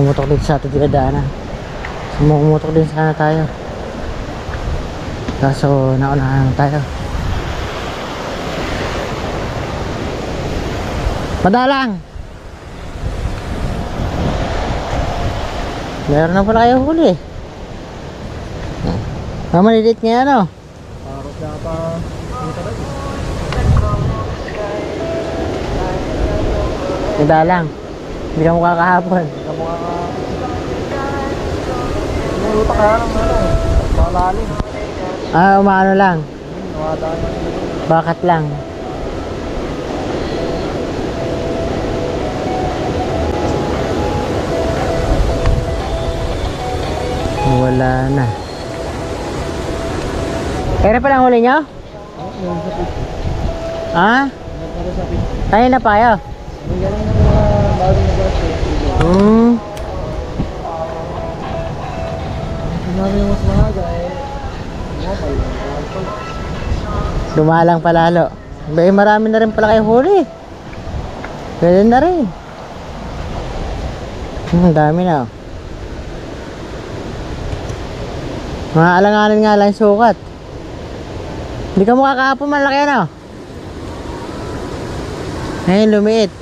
Mumutok dito sa ating dinadaanan. Mumutok din sana tayo. Kaso naunahan tayo. Madalang! Meron na pala kayo huli. Ah, maliliit nga ano? Parot na pa. Madalang. Hindi ka mukha kahapon. Kamukha ka. May utak ka lang ano. Malalim. Ah, umaano lang. Bakat lang. Wala na. Kaya pa lang huli nyo? Ha? Pit. Tayo na pa kayo? Yung Yung mas mahaga eh. Mobile. Dumalang palalo. Bay, marami na rin pala kayo huli. Pwede na rin. Hmm, dami na. oh. Mga alanganin nga lang sukat. Hindi ka mukha kahapon malaki ano? Ngayon lumiit.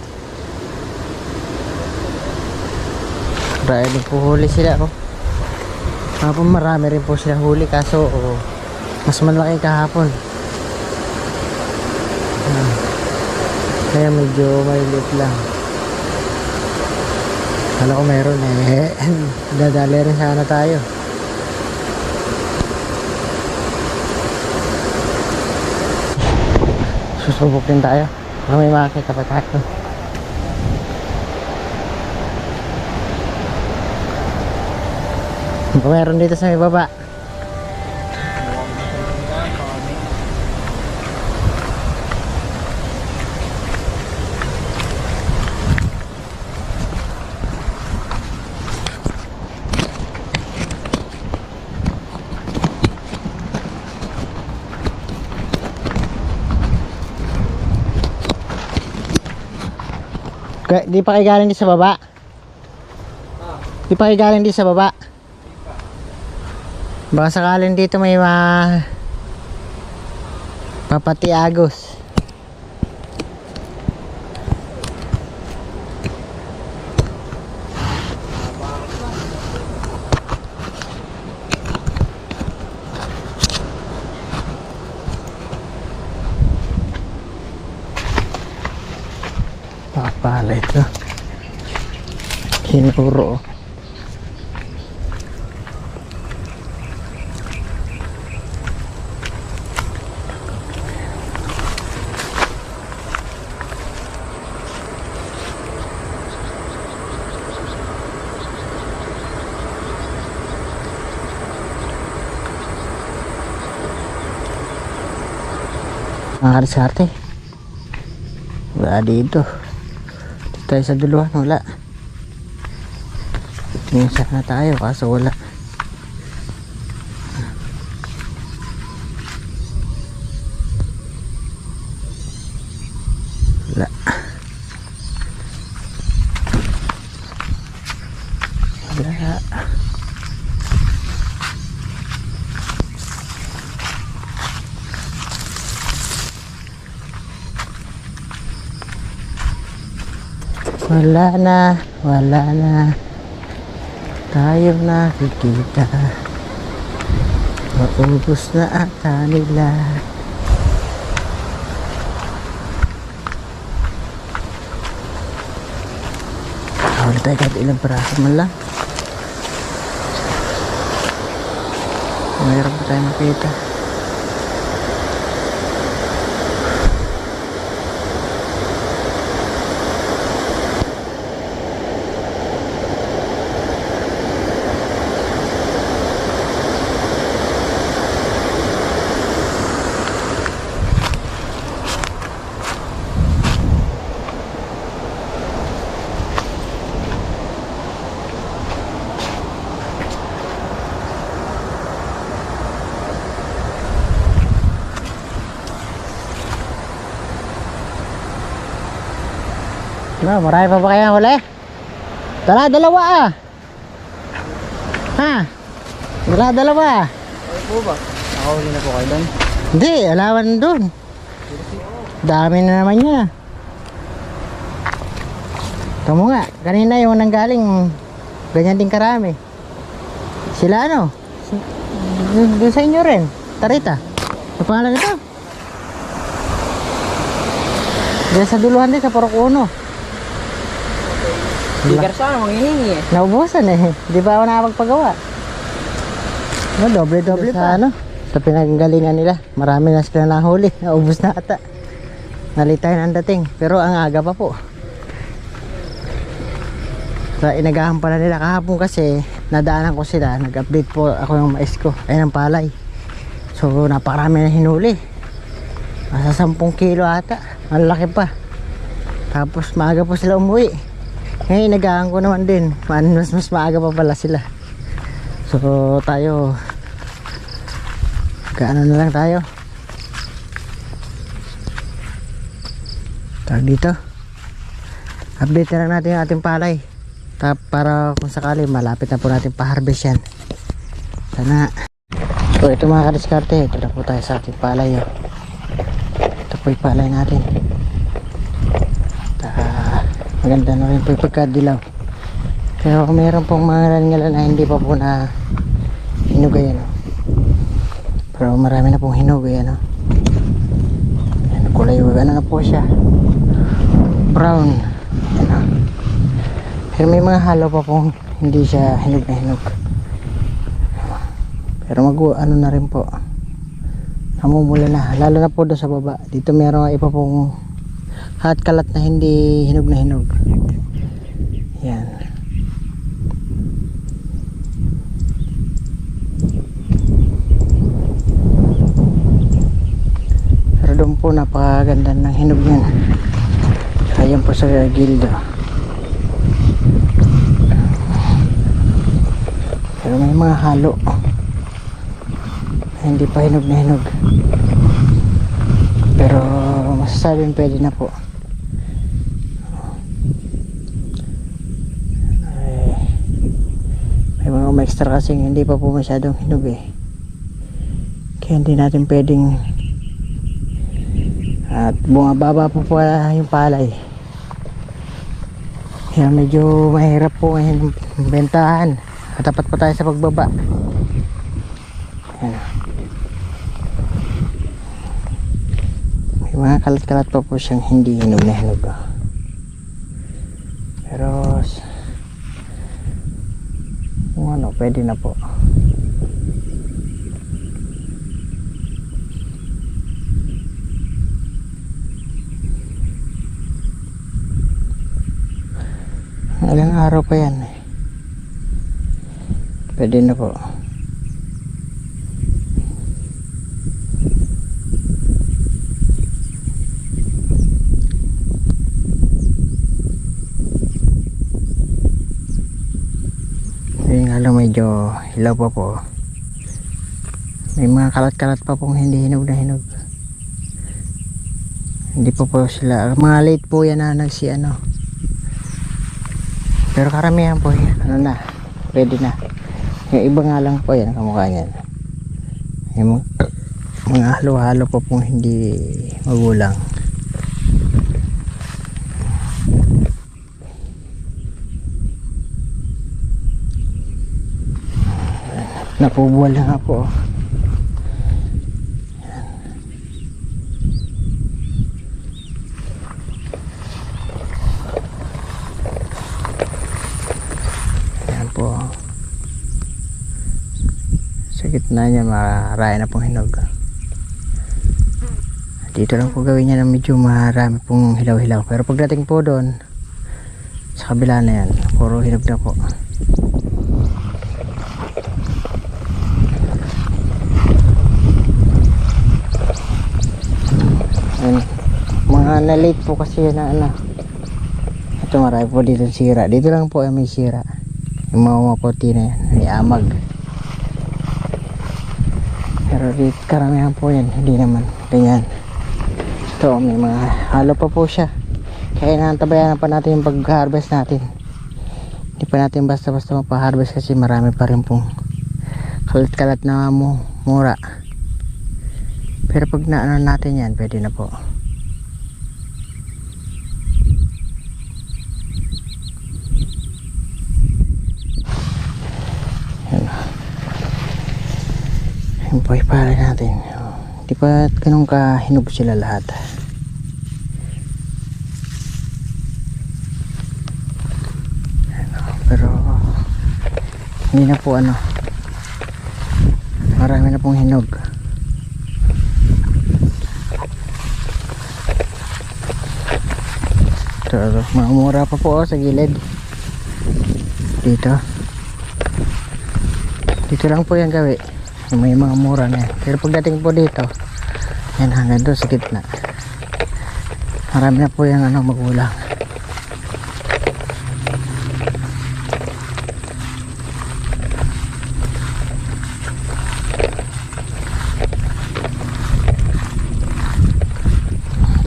Marami din po huli sila oh. Kahapon marami rin po sila huli kaso oh, mas malaki kahapon. Ah. Kaya medyo malilit lang. Kala ko meron eh. Dadali rin sana tayo. Susubok din tayo. Baka may makakita pa tayo. Meron dito sa may baba. Di pa kayo galing di sa baba? Di pa kayo galing di sa baba? Baka sakaling dito may ma... Papati Agos. Pakapala ito. Hinuro. Nakakalisarte. Wala dito. Dito tayo sa duluhan, wala. Tingin sana tayo, kaso. Wala. Wala. Wala na, wala na. Tayo nakikita. Maubos na ata nila. Hawali tayo kahit ilang paraso man lang. Mayroon pa tayo makita. Ano, marami pa ba kayang huli? Tara, dalawa ah. Ha? Tara, dalawa ah. Ay po ba? Nakahuli na po kayo doon? Hindi, alawan doon. Dami na naman niya. Tamo nga, kanina yung nanggaling, ganyan din karami. Sila ano? Doon sa inyo rin. Tarita. Sa pangalan nito? Diyan sa duluhan din sa Parok 1. Bigar diba? sana manghihingi eh. Naubusan eh. Di ba ako nakapagpagawa? No, doble-doble pa. Ano? Sa pinaggalingan nila. Marami na sila nahuli. Naubos na ata. Nalitay na ang dating. Pero ang aga pa po. Sa so, inagahan pala nila kahapon kasi nadaanan ko sila. Nag-update po ako ng mais ko. Ayun ang palay. So napakarami na hinuli. Nasa 10 kilo ata. Ang laki pa. Tapos maaga po sila umuwi. Ngayon, nagahan ko naman din. Mas, mas maaga pa pala sila. So, tayo. Kaano na lang tayo. Tawag dito. Update na natin yung ating palay. Tap, para kung sakali, malapit na po natin pa-harvest yan. Sana. So, ito mga kadiskarte. Ito na po tayo sa ating palay. Oh. Ito po yung palay natin. Maganda na rin po yung pagkadilaw. Pero meron pong mga ngalan na hindi pa po na hinugay ano. Pero marami na pong hinugay ano. Ayan, kulay ano na po siya. Brown. Ano. pero may mga halo pa pong hindi siya hinog na hinog. Pero mag ano na rin po. Namumula na lalo na po doon sa baba. Dito meron ipa pong hot kalat na hindi hinog na hinog. Yan. Pero doon po napakaganda ng hinog yan ayan po sa gildo pero may mga halo. Hindi pa hinog na hinog. Pero masasabing pwede na po Ay, may mga extra kasing hindi pa po masyadong hinog eh kaya hindi natin pwedeng at bumababa po pa yung palay kaya medyo mahirap po ngayon bentahan katapat pa tayo sa pagbaba Ayan. may mga kalat-kalat pa po siyang hindi hinog na hinog ah. pero s- kung ano pwede na po ilang araw pa yan eh. pwede na po Lang medyo hilaw pa po. May mga kalat-kalat pa pong hindi hinog na hinog. Hindi pa po sila. Mga late po yan na nagsi ano. Pero karamihan po yan. Ano na. Pwede na. Yung iba nga lang po yan. Kamukha yan. Yung mga, halo-halo pa pong hindi magulang. Napubuwal na nga po. Ayan po. Sa gitna niya maraya na pong hinog. Dito lang po gawin niya na medyo marami pong hilaw-hilaw. Pero pagdating po doon, sa kabila na yan, puro hinog na po. Ayun. Mga na-late po kasi yun na ano. Ito marami po dito sira. Dito lang po ay may sira. Yung mga maputi na yan. May amag. Pero dito karamihan po yan. Hindi naman. Ganyan. Ito may mga halo pa po siya. Kaya nantabayan pa natin yung pag-harvest natin. Hindi pa natin basta-basta mapaharvest kasi marami pa rin pong kalat-kalat na mu mura. Pero pag naano natin yan, pwede na po. Yung pa pala natin. Hindi pa ganun ka hinog sila lahat. pero hindi na po ano. Marami na pong hinog. Ito mga mura pa po oh, sa gilid. Dito. Dito lang po yan gawi may mga mura na yan. Pero pagdating po dito yan hanggang doon sa gitna. Marami na po yung ano magulang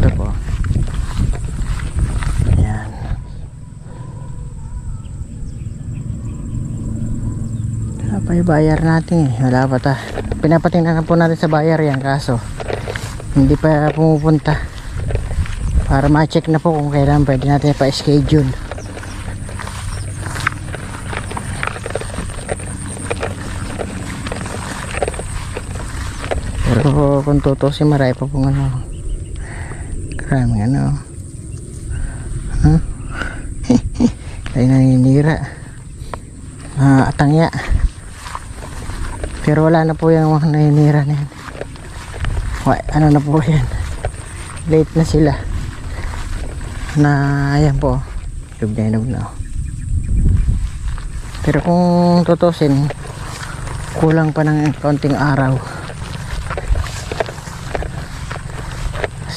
Ito po. Ayan. Bayar natin eh. Wala pa ta. Pinapatingnan na po natin sa bayar yan kaso hindi pa pumupunta. Para ma-check na po kung kailan pwede natin pa-schedule. Pero kung tutusin marami pa pong ano Karaming ano. Ha? Tayo naninira. Ah, atangya. Pero wala na po yung mga naninira na yan. Wa, ano na po yan. Late na sila. Na, ayan po. Hinog na hinog na. Pero kung tutusin, kulang pa ng kaunting araw.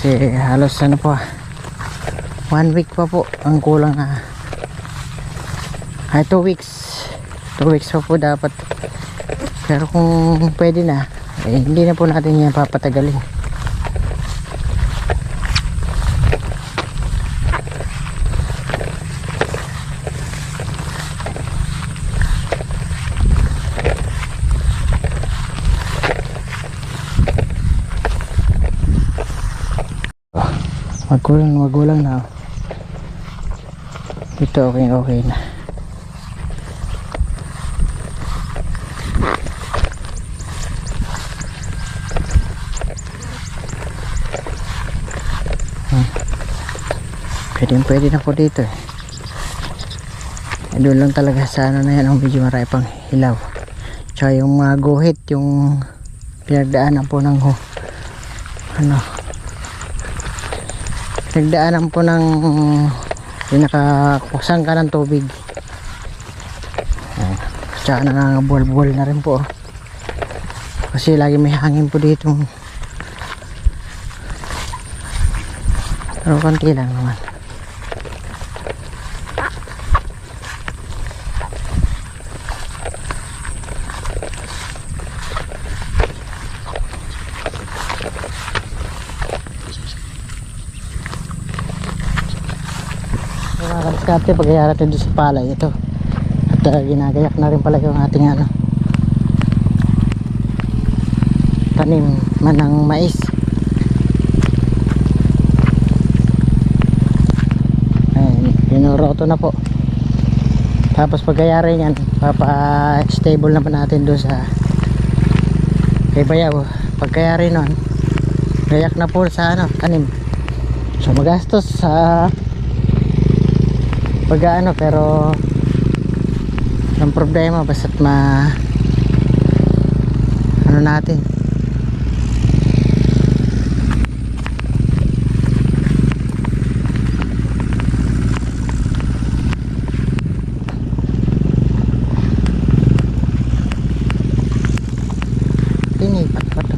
kasi halos ano po one week pa po ang kulang na ay two weeks two weeks pa po dapat pero kung pwede na eh, hindi na po natin yan papatagalin. Magkulang magulang na. Ito okay okay na pwede pwede na po dito eh. Doon lang talaga sa ano na yan ang medyo marami pang hilaw. Tsaka yung mga guhit yung pinagdaanan po ng ano. Nagdaanan po ng pinakakusang ka ng tubig. Ayan. tsaka nangangabual-bual na rin po. Kasi lagi may hangin po dito. Pero konti lang naman mga kaskate pag natin doon sa palay. Ito. At uh, ginagayak na rin pala yung ating ano tanim man ng mais. Ayun pinoroto na po. Tapos pagkayari yan papa stable naman natin doon sa kay bayaw. Pagkayari nun gayak na po sa ano tanim. So magastos sa pag ano pero ang problema basta't ma ano natin tinipat pa to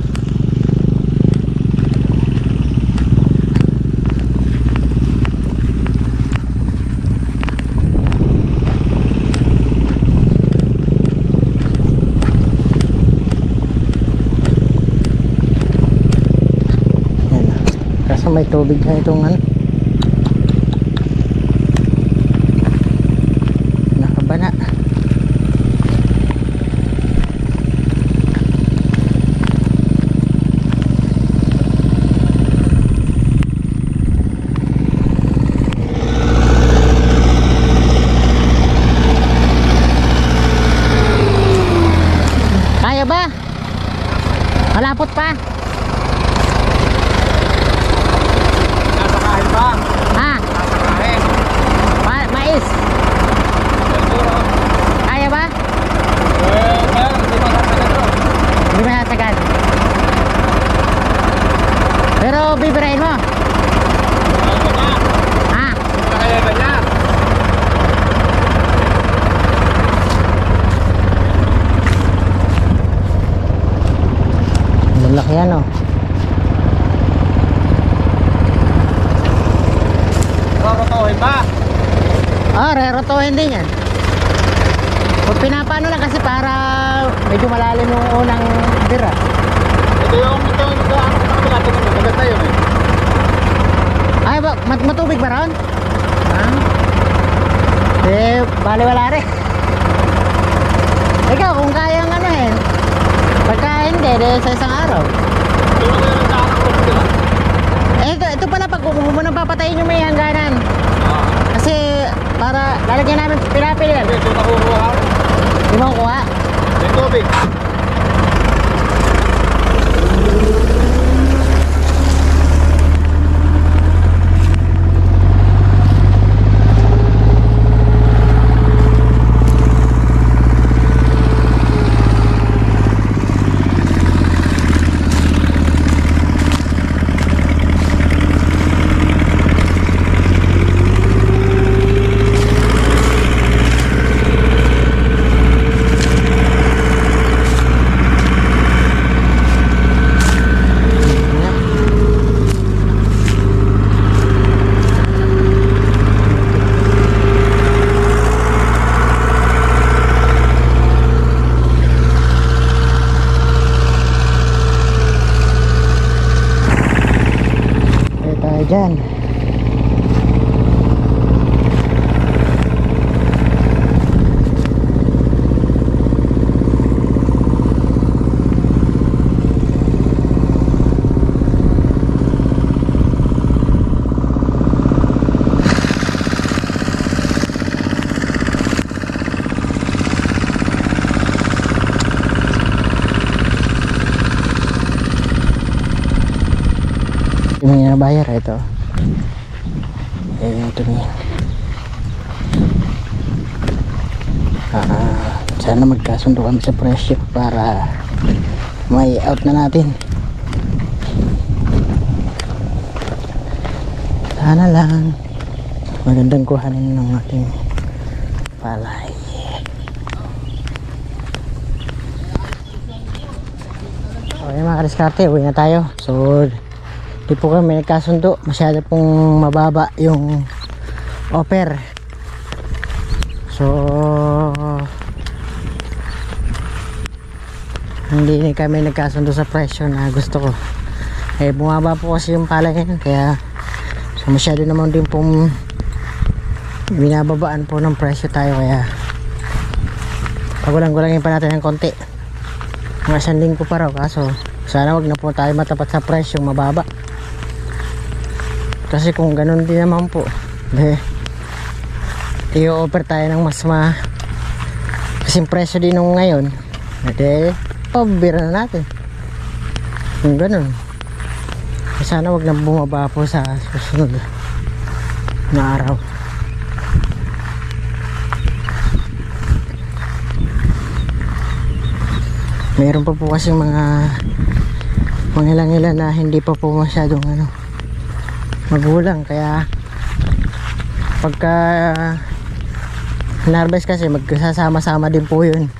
Yan na. Kaso may tubig na itong ano. Naka bana. Kaya ba? Malapot pa? Nasa kain pa. Ha? Nasa kain. Ma mais? Siguro. Kaya ba? Eh, kaya hindi pa kasa na to. Hindi mo nasagad. Pero bibirahin mo. Ano na? Ha? Kaya ba niya? Malaki yan oh. Rorotohin ba? Ah, rerotohin din yan. Kung pinapano lang kasi para medyo malalim yung unang dira. Ito yung ito yung ito ang kapila ito naman. Maganda yun eh. Ay, ba, mat matubig ba ron? Ha? Eh, bali wala rin. Ikaw, kung kayang ano eh. Pagka hindi, de, sa isang araw. Eh, ito, ito pala pag kung mo nang papatayin yung may hangganan. Ah. Kasi para lalagyan namin pinapili yan. Ito nakukuha. Hindi mo kuha. May tubig. Kaya tayo dyan. Yung mga bayar ito. Eh, na yan. Ah, sana magkasundo kami sa presyo para may out na natin. Sana lang magandang kuhanin ng ating palay. Okay mga kadiskarte, uwi na tayo. So, di po kami nagkasundo. Masyado pong mababa yung offer. So, hindi ni kami nagkasundo sa presyo na gusto ko. Eh, bumaba po kasi yung palay ngayon. Kaya, so masyado naman din pong binababaan po ng presyo tayo. Kaya, pagulang-gulangin pa natin ng konti. Mga isang linggo pa raw. Kaso, sana wag na po tayo matapat sa presyong mababa. Kasi kung ganun din naman po, eh, i-offer tayo ng mas ma kasing presyo din nung ngayon, edi, pabira na natin. Kung ganun. Eh, Sana wag na bumaba po sa susunod na araw. Meron pa po kasi mga mga ilang-ilan na hindi pa po masyadong ano magulang kaya pagka harvest kasi magkasama-sama din po yun.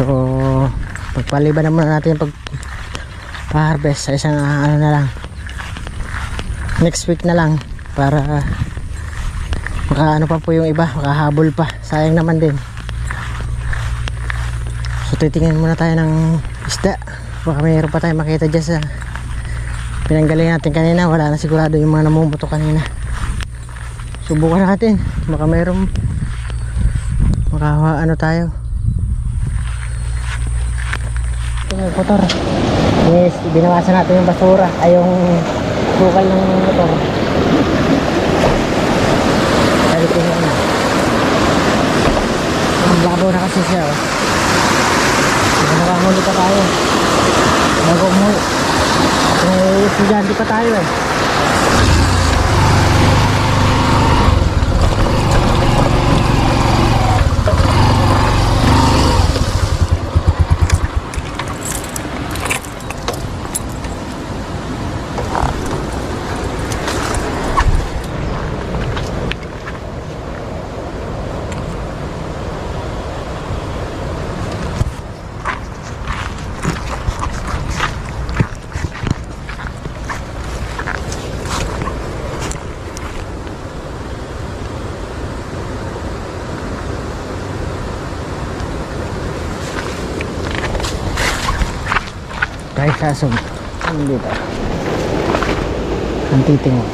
So pagpaliban naman natin pag pa-harvest sa isang ano na lang next week na lang para maka ano pa po yung iba makahabol pa. Sayang naman din. So titingin muna tayo ng isda. Baka mayroon pa tayo makita dyan sa pinanggaling natin kanina wala na sigurado yung mga namumuto kanina subukan natin baka mayroong makawa ano tayo. Ito may motor. Yes, binawasan natin yung basura, ay yung bukal ng motor. Sabi ko yun na. Ang babaw na kasi siya. Oh. Baka nakamuli pa tayo. Bago umuwi. โอ้สัญญาณจุดประตายเลย Kahit sa asong. Ano dito? Ang titing mo.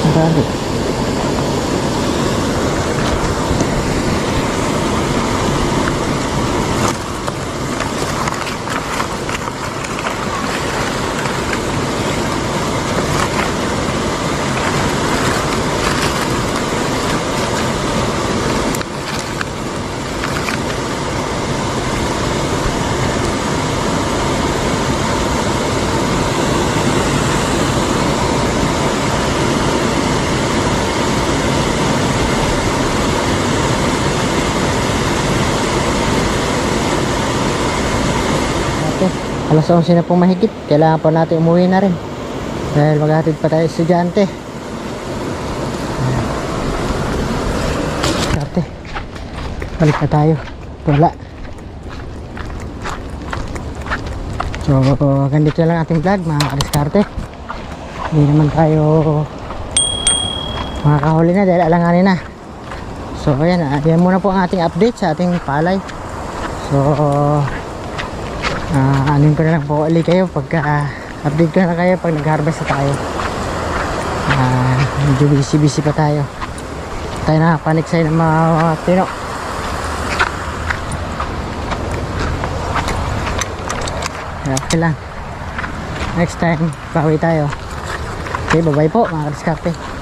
Ang dali. Ate, alas 11 na pong mahigit. Kailangan pa natin umuwi na rin. Dahil maghatid pa tayo estudyante. Ayan. Ate, balik na tayo. Wala. So, hanggang dito lang ating vlog mga kadiskarte. Hindi naman tayo makakahuli na dahil alanganin na. So, ayan, ah, yan muna po ang ating update sa ating palay. So, Ah, anin ko na lang po ulit kayo pagka ah, update ko na kayo pag nag-harvest na tayo. Ah, medyo busy busy pa tayo. Tayo na paniksay ng mga, mga tino. Okay lang. Next time, bawi tayo. Okay, bye-bye po mga kadiskarte.